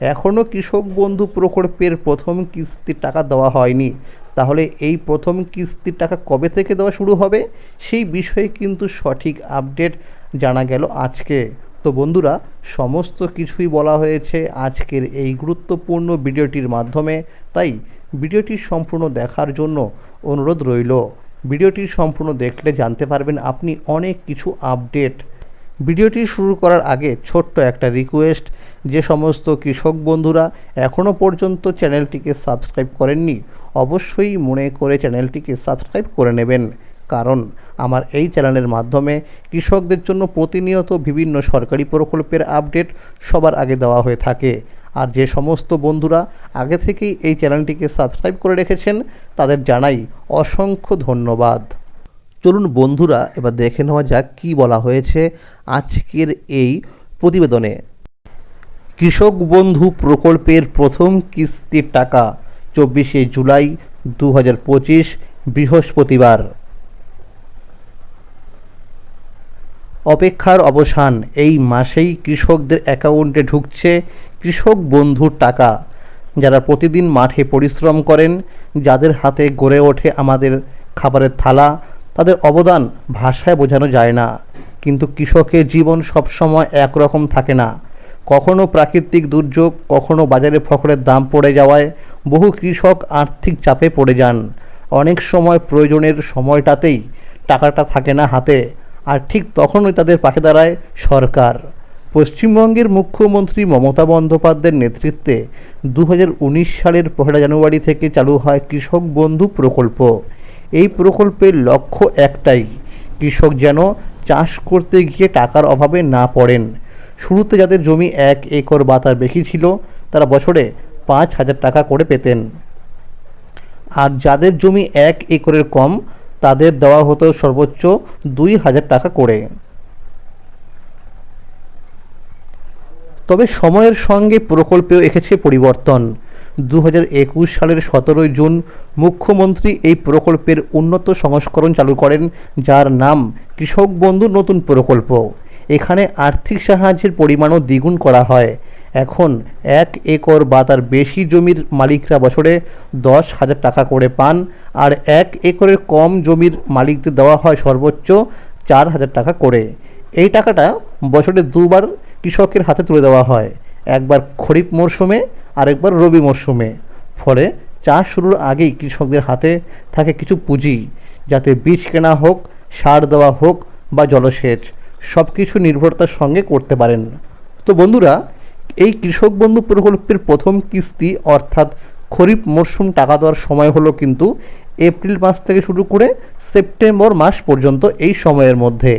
এখনও কৃষক বন্ধু প্রকল্পের প্রথম কিস্তির টাকা দেওয়া হয়নি। তাহলে এই প্রথম কিস্তির টাকা কবে থেকে দেওয়া শুরু হবে? সেই বিষয়ে কিন্তু সঠিক আপডেট জানা গেল আজকে। তো বন্ধুরা, সমস্ত কিছুই বলা হয়েছে আজকের এই গুরুত্বপূর্ণ ভিডিওটির মাধ্যমে। তাই ভিডিওটি সম্পূর্ণ দেখার জন্য অনুরোধ রইল। ভিডিওটি সম্পূর্ণ দেখলে জানতে পারবেন আপনি অনেক কিছু আপডেট ভিডিওটি শুরু করার আগে ছোট্ট একটা রিকোয়েস্ট যে সমস্ত কৃষক বন্ধুরা এখনও পর্যন্ত চ্যানেলটিকে সাবস্ক্রাইব করেননি, অবশ্যই মনে করে চ্যানেলটিকে সাবস্ক্রাইব করে নেবেন। কারণ আমার এই চ্যানেলের মাধ্যমে কৃষকদের জন্য প্রতিনিয়ত বিভিন্ন সরকারি প্রকল্পের আপডেট সবার আগে দেওয়া হয়ে থাকে। আর যে সমস্ত বন্ধুরা আগে থেকেই এই চ্যানেলটিকে সাবস্ক্রাইব করে রেখেছেন, তাদের জানাই অসংখ্য ধন্যবাদ। চলুন বন্ধুরা, এবার দেখে নেওয়া যাক কী বলা হয়েছে আজকের এই প্রতিবেদনে। কৃষক বন্ধু প্রকল্পের প্রথম কিস্তির টাকা, চব্বিশে জুলাই দু হাজার পঁচিশ, বৃহস্পতিবার। অপেক্ষার অবসান, এই মাসেই কৃষকদের অ্যাকাউন্টে ঢুকছে কৃষক বন্ধুর টাকা। যারা প্রতিদিন মাঠে পরিশ্রম করেন, যাদের হাতে গড়ে ওঠে আমাদের খাবারের থালা তাদের অবদান ভাষায় বোঝানো যায় না। কিন্তু কৃষকের জীবন সবসময় একরকম থাকে না। কখনো প্রাকৃতিক দুর্যোগ, কখনো বাজারে ফসলের দাম পড়ে যাওয়ায় বহু কৃষক আর্থিক চাপে পড়ে যান। অনেক সময় প্রয়োজনের সময়টাতেই টাকাটা থাকে না হাতে, আর ঠিক তখনই তাদের পাশে দাঁড়ায় সরকার। পশ্চিমবঙ্গের মুখ্যমন্ত্রী মমতা বন্দ্যোপাধ্যায়ের নেতৃত্বে দু হাজার উনিশ সালের পহেলা জানুয়ারি থেকে চালু হয় কৃষক বন্ধু প্রকল্প। এই প্রকল্পের লক্ষ্য একটাই, কৃষক যেন চাষ করতে গিয়ে টাকার অভাবে না পড়েন। শুরুতে যাদের জমি এক একর বা তার বেশি ছিল, তারা বছরে পাঁচ হাজার টাকা করে পেতেন। আর যাদের জমি এক একরের কম, তাদের দেওয়া হতো সর্বোচ্চ দুই হাজার টাকা করে। তবে সময়ের সঙ্গে প্রকল্পেও এসেছে পরিবর্তন। দু সালের সতেরোই জুন মুখ্যমন্ত্রী এই প্রকল্পের উন্নত সংস্করণ চালু করেন, যার নাম কৃষক বন্ধু নতুন প্রকল্প। এখানে আর্থিক সাহায্যের পরিমাণও দ্বিগুণ করা হয়। এখন এক একর বা তার বেশি জমির মালিকরা বছরে দশ হাজার টাকা করে পান, আর এক একরের কম জমির মালিকদের দেওয়া হয় সর্বোচ্চ চার হাজার টাকা করে। এই টাকাটা বছরে দুবার কৃষকের হাতে তুলে দেওয়া হয়। একবার খরিফ মরশুমে আরেকবার রবি মরশুমে। ফলে চাষ শুরুর আগেই কৃষকদের হাতে থাকে কিছু পুঁজি, যাতে বীজ কেনা হোক, সার দেওয়া হোক বা জলসেচ সব কিছু নির্ভরতার সঙ্গে করতে পারেন। তো বন্ধুরা, এই কৃষক বন্ধু প্রকল্পের প্রথম কিস্তি অর্থাৎ খরিফ মরশুম টাকা দেওয়ার সময় হলো কিন্তু এপ্রিল মাস থেকে শুরু করে সেপ্টেম্বর মাস পর্যন্ত এই সময়ের মধ্যে।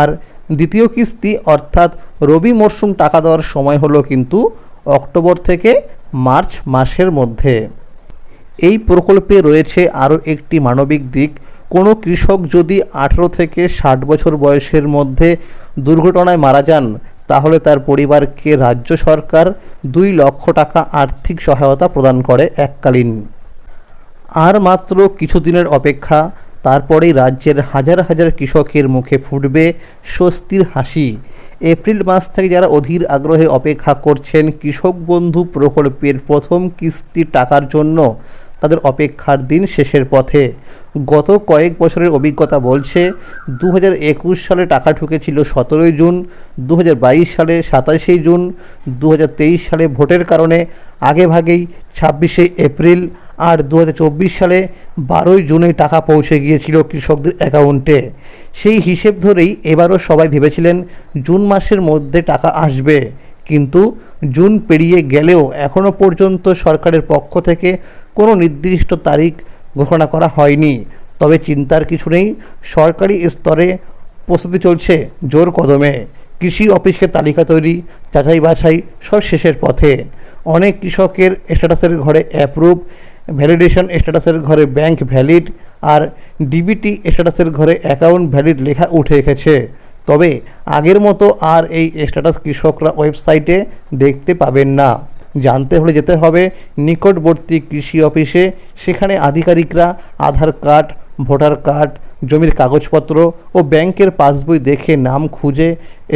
আর দ্বিতীয় কিস্তি অর্থাৎ রবি মরশুম টাকা দেওয়ার সময় হলো কিন্তু অক্টোবর থেকে মার্চ মাসের মধ্যে। এই প্রকল্পে রয়েছে আরও একটি মানবিক দিক। কোনো কৃষক যদি আঠেরো থেকে ষাট বছর বয়সের মধ্যে দুর্ঘটনায় মারা যান, তাহলে তার পরিবারকে রাজ্য সরকার দুই লক্ষ টাকা আর্থিক সহায়তা প্রদান করে এককালীন। আর মাত্র কিছুদিনের অপেক্ষা তারপরেই রাজ্যের হাজার হাজার কৃষকের মুখে ফুটবে স্বস্তির হাসি। এপ্রিল মাস থেকে যারা অধীর আগ্রহে অপেক্ষা করছেন, কৃষক বন্ধু প্রকল্পের প্রথম কিস্তির টাকার জন্য তাদের অপেক্ষার দিন শেষের পথে। গত কয়েক বছরের অভিজ্ঞতা বলছে দু সালে টাকা ঢুকেছিল সতেরোই জুন দু হাজার বাইশ সালে সাতাশে জুন দু হাজার তেইশ সালে ভোটের কারণে, আগেভাগেই ছাব্বিশে এপ্রিল আর দু হাজার চব্বিশ সালে বারোই জুনে টাকা পৌঁছে গিয়েছিল কৃষকদের অ্যাকাউন্টে। সেই হিসেব ধরেই এবারও সবাই ভেবেছিলেন জুন মাসের মধ্যে টাকা আসবে। কিন্তু জুন পেরিয়ে গেলেও এখনও পর্যন্ত সরকারের পক্ষ থেকে কোনো নির্দিষ্ট তারিখ ঘোষণা করা হয়নি। তবে চিন্তার কিছু নেই, সরকারি স্তরে প্রস্তুতি চলছে জোর কদমে। কৃষি অফিসকে তালিকা তৈরি যাচাই বাছাই সব শেষের পথে। অনেক কৃষকের স্ট্যাটাসের ঘরে অ্যাপ্রুভ ভ্যালিডেশন স্ট্যাটাসের ঘরে ব্যাংক ভ্যালিড আর ডিবিটি স্ট্যাটাসের ঘরে অ্যাকাউন্ট ভ্যালিড লেখা উঠে এসেছে। তবে আগের মতো আর এই স্ট্যাটাস কৃষকরা ওয়েবসাইটে দেখতে পাবেন না। জানতে হলে যেতে হবে নিকটবর্তী কৃষি অফিসে। সেখানে আধিকারিকরা আধার কার্ড, ভোটার কার্ড, জমির কাগজপত্র ও ব্যাংকের পাসবই দেখে নাম খুঁজে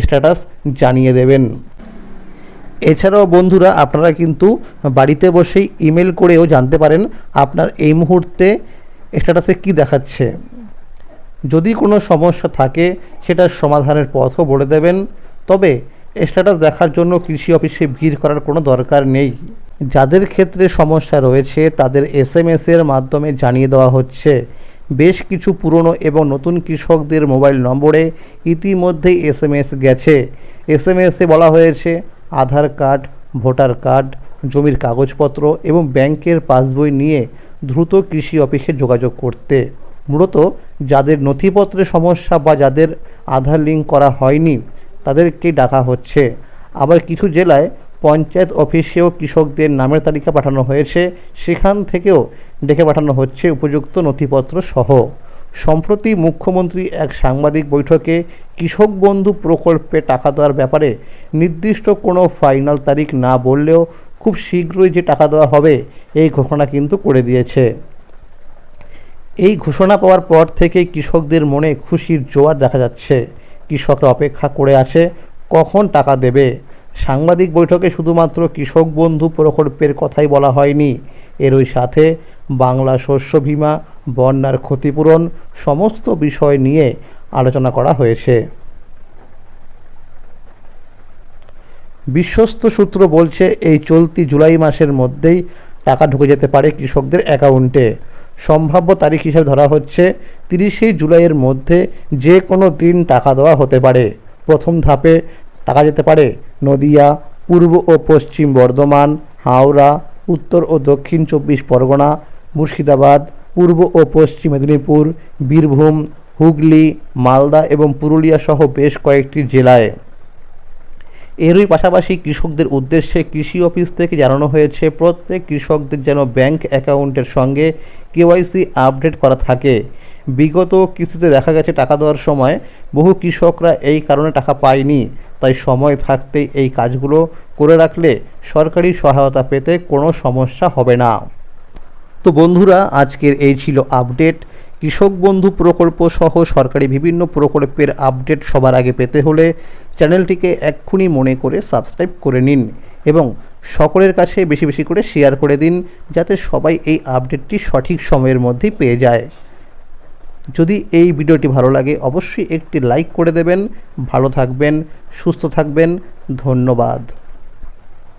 স্ট্যাটাস জানিয়ে দেবেন। এছাড়াও বন্ধুরা, আপনারা কিন্তু বাড়িতে বসেই ইমেল করেও জানতে পারেন আপনার এই মুহূর্তে স্ট্যাটাসে কি দেখাচ্ছে। যদি কোনো সমস্যা থাকে, সেটার সমাধানের পথও বলে দেবেন। তবে স্ট্যাটাস দেখার জন্য কৃষি অফিসে ভিড় করার কোনো দরকার নেই। যাদের ক্ষেত্রে সমস্যা রয়েছে, তাদের এস এম এর মাধ্যমে জানিয়ে দেওয়া হচ্ছে। বেশ কিছু পুরনো এবং নতুন কৃষকদের মোবাইল নম্বরে ইতিমধ্যেই এস এম এস গেছে। এস এম এসে বলা হয়েছে আধার কার্ড, ভোটার কার্ড, জমির কাগজপত্র এবং ব্যাংকের পাসবই নিয়ে দ্রুত কৃষি অফিসে যোগাযোগ করতে। মূলত যাদের নথিপত্রে সমস্যা বা যাদের আধার লিঙ্ক করা হয়নি, তাদেরকেই ডাকা হচ্ছে। আবার কিছু জেলায় পঞ্চায়েত অফিসেও কৃষকদের নামের তালিকা পাঠানো হয়েছে। সেখান থেকেও ডেকে পাঠানো হচ্ছে উপযুক্ত নথিপত্র সহ। সম্প্রতি মুখ্যমন্ত্রী এক সাংবাদিক বৈঠকে কৃষক বন্ধু প্রকল্পে টাকা দেওয়ার ব্যাপারে নির্দিষ্ট কোনো ফাইনাল তারিখ না বললেও খুব শীঘ্রই যে টাকা দেওয়া হবে, এই ঘোষণা কিন্তু করে দিয়েছে। এই ঘোষণা পাওয়ার পর থেকেই কৃষকদের মনে খুশির জোয়ার দেখা যাচ্ছে। কৃষকরা অপেক্ষা করে আছে, কখন টাকা দেবে? সাংবাদিক বৈঠকে শুধুমাত্র কৃষক বন্ধু প্রকল্পের কথাই বলা হয়নি। এরই সাথে বাংলা শস্য বীমা বন্যার ক্ষতিপূরণ সমস্ত বিষয় নিয়ে আলোচনা করা হয়েছে। বিশ্বস্ত সূত্র বলছে, এই চলতি জুলাই মাসের মধ্যেই টাকা ঢুকে যেতে পারে কৃষকদের অ্যাকাউন্টে। সম্ভাব্য তারিখ হিসেবে ধরা হচ্ছে তিরিশে জুলাইয়ের মধ্যে যে কোনো দিন টাকা দেওয়া হতে পারে। প্রথম ধাপে টাকা যেতে পারে নদিয়া, পূর্ব ও পশ্চিম বর্ধমান, হাওড়া, উত্তর ও দক্ষিণ চব্বিশ পরগনা, মুর্শিদাবাদ পূর্ব ও পশ্চিম মেদিনীপুর, বীরভূম, হুগলি, মালদা এবং পুরুলিয়া সহ বেশ কয়েকটি জেলায়। এরই পাশাপাশি কৃষকদের উদ্দেশ্যে কৃষি অফিস থেকে জানানো হয়েছে, প্রত্যেক কৃষকদের যেন ব্যাংক অ্যাকাউন্টের সঙ্গে কেওয়াইসি আপডেট করা থাকে। বিগত কিস্তিতে দেখা গেছে, টাকা দেওয়ার সময় বহু কৃষকরা এই কারণে টাকা পায়নি। তাই সময় থাকতেই এই কাজগুলো করে রাখলে সরকারি সহায়তা পেতে কোনো সমস্যা হবে না। তো বন্ধুরা, আজকের এই ছিল আপডেট কৃষক বন্ধু প্রকল্প সহ সরকারি বিভিন্ন প্রকল্পের আপডেট সবার আগে পেতে হলে চ্যানেলটিকে এক্ষুনি মনে করে সাবস্ক্রাইব করে নিন এবং সকলের কাছে বেশি বেশি করে শেয়ার করে দিন, যাতে সবাই এই আপডেটটি সঠিক সময়ের মধ্যেই পেয়ে যায়। যদি এই ভিডিওটি ভালো লাগে, অবশ্যই একটি লাইক করে দেবেন। ভালো থাকবেন, সুস্থ থাকবেন। ধন্যবাদ।